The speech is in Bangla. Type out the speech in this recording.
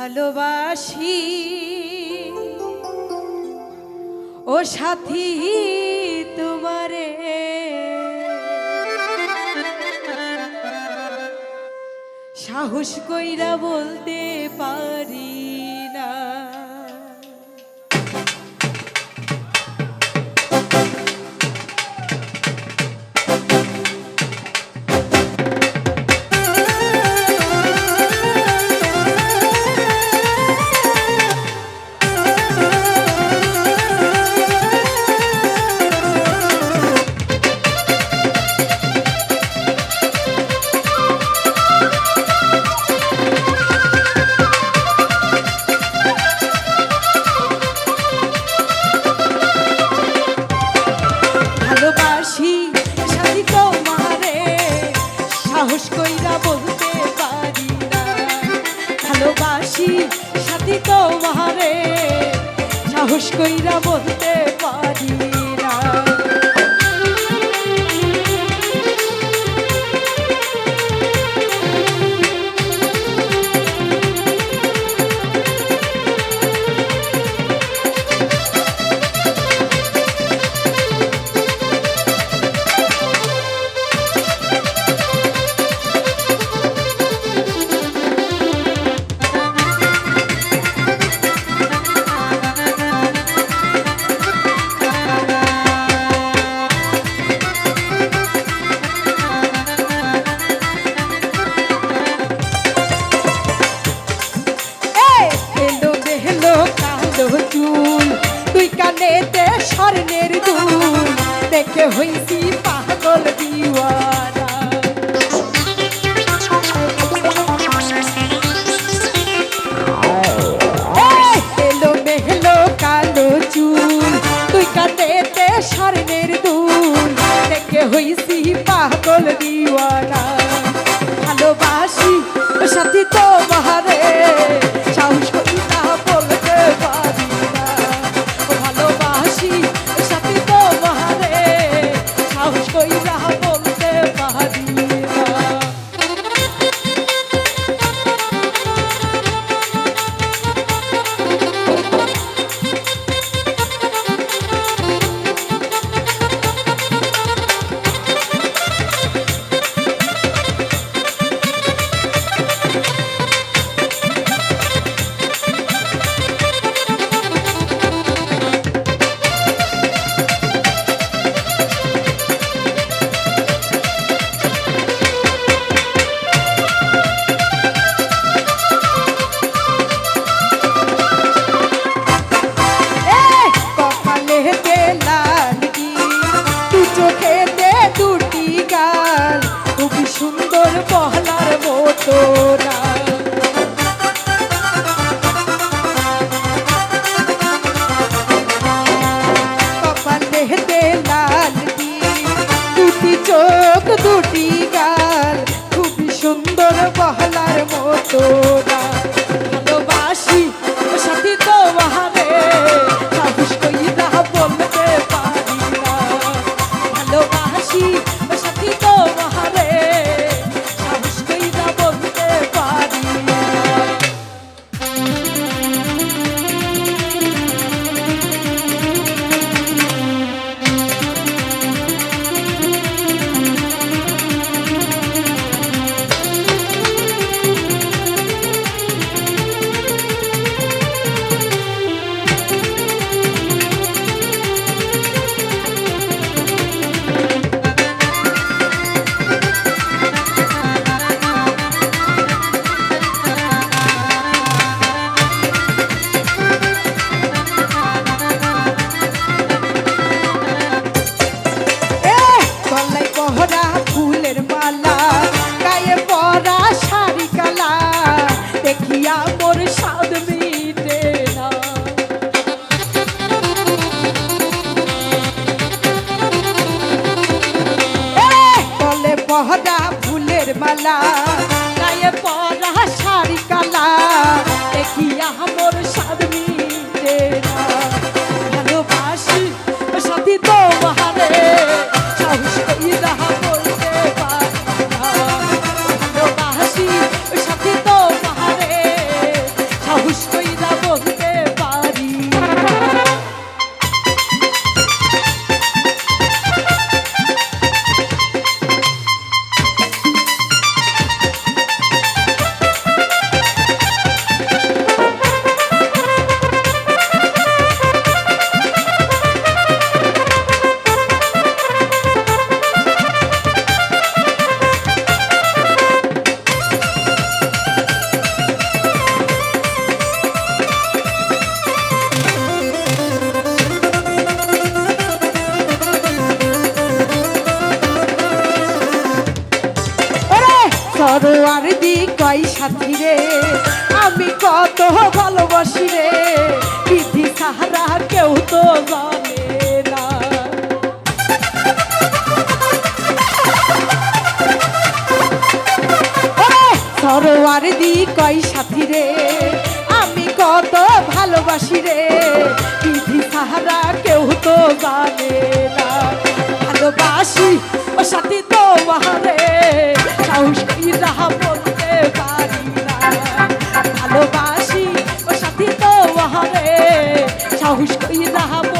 ভালোবাসি। ও সাথী তোমারে। সাহস কইরা বলতে পারি না। সাহস কইরা বলতে কানেতে স্বর্ণের দুল, দেখে হইছি পাগল দিওয়ানা। এলো মেহলো কালো চুল, তুই কানেতে স্বর্ণের দুল, দেখে হইছি পাগল দিওয়ানা। ভালোবাসি সাথী তো তো দি কয় সাথী রে, আমি কত ভালোবাসি রে, বিধি সাহারা কেউ তো জানে না। সরোয়ার দি কয় সাথী রে, আমি কত ভালোবাসি রে, বিধি সাহারা কেউ তো জানে না। ভালোবাসি ও সাথী তো রাহাবো Yeah.